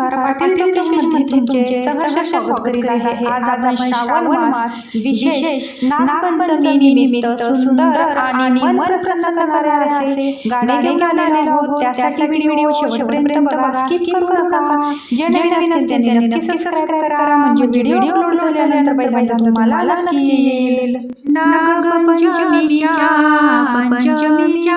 नमस्कार. पाटील लोकेशमध्ये तुमचे सहर्ष स्वागत करीत आहे. आज आपण श्रावण मास विशेष नागपंचमी निमित्त सुंदर आणि मन प्रसन्न करणारे असे गाणे घेऊन आलेलो आहोत. त्यासाठी व्हिडिओ शेवटपर्यंत बघा. स्किप करू नका. जे नवीन असतील त्यांनी नक्की सबस्क्राईब करा. म्हणजे व्हिडिओ अपलोड झाल्यानंतर पहिल्यांदा तुम्हाला नक्की येईल. नागपंचमीच्या पंचमीच्या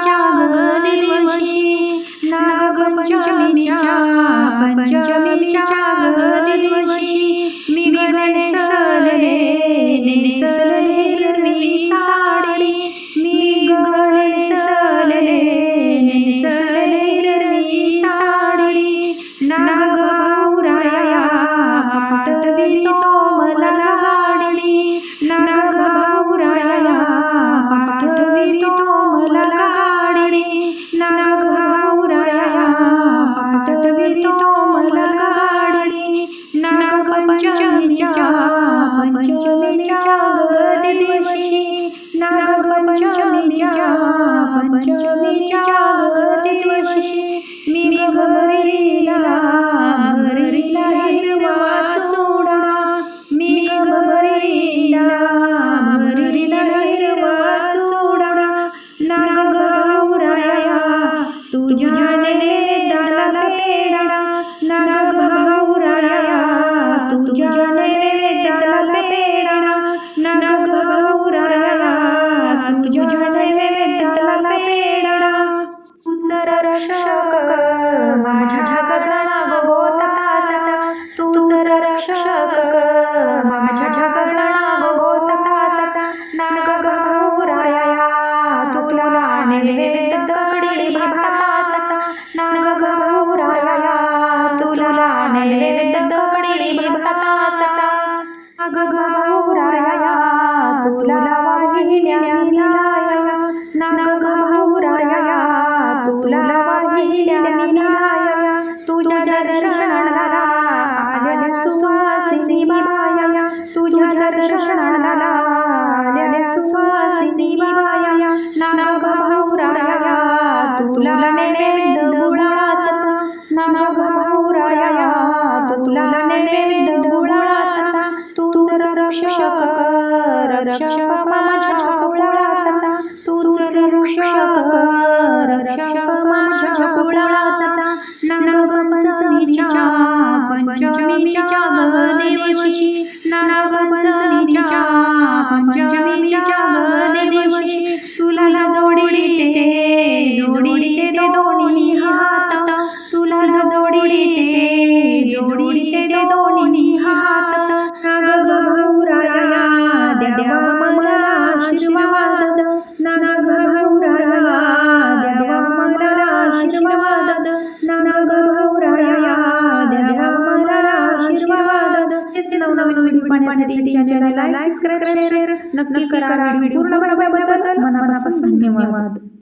पंचमीच्या गगदी दिवशी नागपंचमीच्या पंचमीच्या नागभाऊराया तुझ्याने दाला पेडा तुझ रक्षक माझ्या गगना गोताचा तुझ रक्षक माझ्या गगना गोताचा नागभाऊराया तुला नैवेद्य दगडी भाताचा नागभाऊराया तुला नैवेद्य दगडी भाताचा नागभाऊराया तुला वाहिल्या नाग भाऊराया तुला वाहिल्या निलाया तुझ्या दर्शनाला आल्या सुवासिनी बाया तुझ्या दर्शनाला आल्या सुवासिनी बाया नाग भाऊराया तुला नेले रक्षक रक्षक माझ्या कुळाचा तूच रक्षक रक्षक माझ्या कुळाचा. नागपंचमीच्या पंचमीच्या गदेवशी नागपंचमीच्या पंचमीच्या गदेवशी तुला जोडी ते जोडी ते दोन्ही हात तुला जोडी ते द्यावा मला आशीर्वाद. नाग भाऊराया द्यावा मला आशीर्वाद. नाग भाऊराया द्यावा मला आशीर्वाद. हेच नवनवीन व्हिडिओ पाहण्यासाठी चॅनलला लाईक सबस्क्राईब शेअर नक्की करा व्हिडिओ पूर्ण बघाबद्दल मनापासून धन्यवाद.